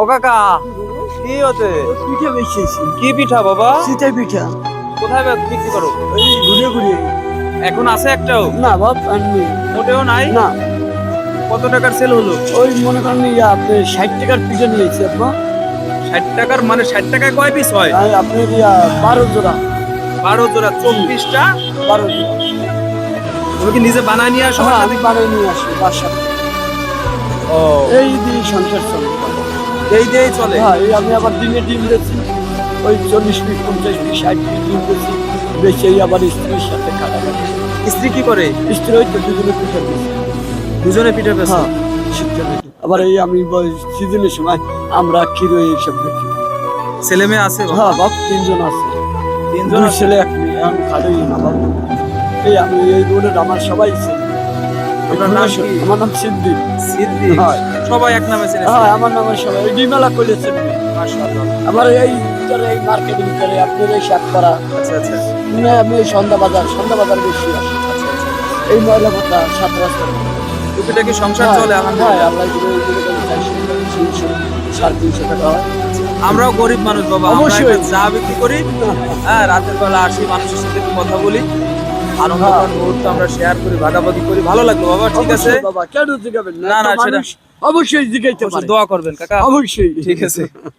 ও কাকা কি হতে পিঠে বেশিয়েছি কি পিঠা বাবা? শীতের পিঠা। কোথায় বিক্রি করো? এই ঘুরে ঘুরে এখন আছে একটাও? না বাপ আননি মোটেও নাই? না। কত টাকার সেল হলো? ওই মনে করেন ইয়া, আপনি ষাট টাকার পিঠে নিয়েছি আপনার ষাট টাকার মানে ষাট টাকায় কয় পিস হয়? আর আপনার ইয়া বারো জোড়া। বারো জোড়া চব্বিশটা? বারো জোড়া। তুমি কি নিজে বানায় নিয়ে আসো? হ্যাঁ আমি বানিয়ে নিয়ে আসি বাসা ও। এই দিয়ে সংসার চলে। এই দিয়েই চলে। হ্যাঁ এই আমি আবার দিনে ডিম দিচ্ছি ওই চল্লিশ পিস পঞ্চাশ পিস ষাট পিস ডিম দিচ্ছি বেশি এই আবার স্ত্রীর সাথে খাটা স্ত্রী কি করে? স্ত্রী ওই তো দুজনে পিঠে দিচ্ছি দুজনে পিঠে পেছে হ্যাঁ আবার এই আমি সিজনের সময় আমরা ক্ষীর এইসব দেখি ছেলে মেয়ে আছে? হ্যাঁ বাপ তিনজন আছে। তিনজন ছেলে এক মেয়ে আমি খালোই না বাপ এই আমি এই রোডের আমার সবাই ছেলে। নাম কি? আমার নাম সিদ্দিক। সিদ্দিক। সবাই এক নামে চেনে হ্যাঁ আমার নাম সবাই। ডিমেলা করলে চিনবে আমার এই ভিতরে এই মার্কেটের ভিতরে আপনার এই সাতপাড়া আচ্ছা আচ্ছা। না, আমি এই সন্ধ্যা বাজার সন্ধ্যা বাজার বেশি আসি। এই ময়লা কথা সাত রাস্তা টুকিটা কি সংসার চলে? আলহামদুলিল্লাহ। আল্লাহ সাড়ে তিনশো টাকা হয়। আমরাও গরিব মানুষ বাবা আমরা। একটা বিক্রি করি। হ্যাঁ রাতের বেলা আসি মানুষের সাথে কথা বলি। আনন্দকর মুহূর্ত আমরা শেয়ার করি ভাগাভাগি করি। ভালো লাগল বাবা ঠিক আছে? বাবা কেন জিগাবেন না, না, সেটা- অবশ্যই জিগাইতে দোয়া করবেন কাকা। অবশ্যই। ঠিক আছে।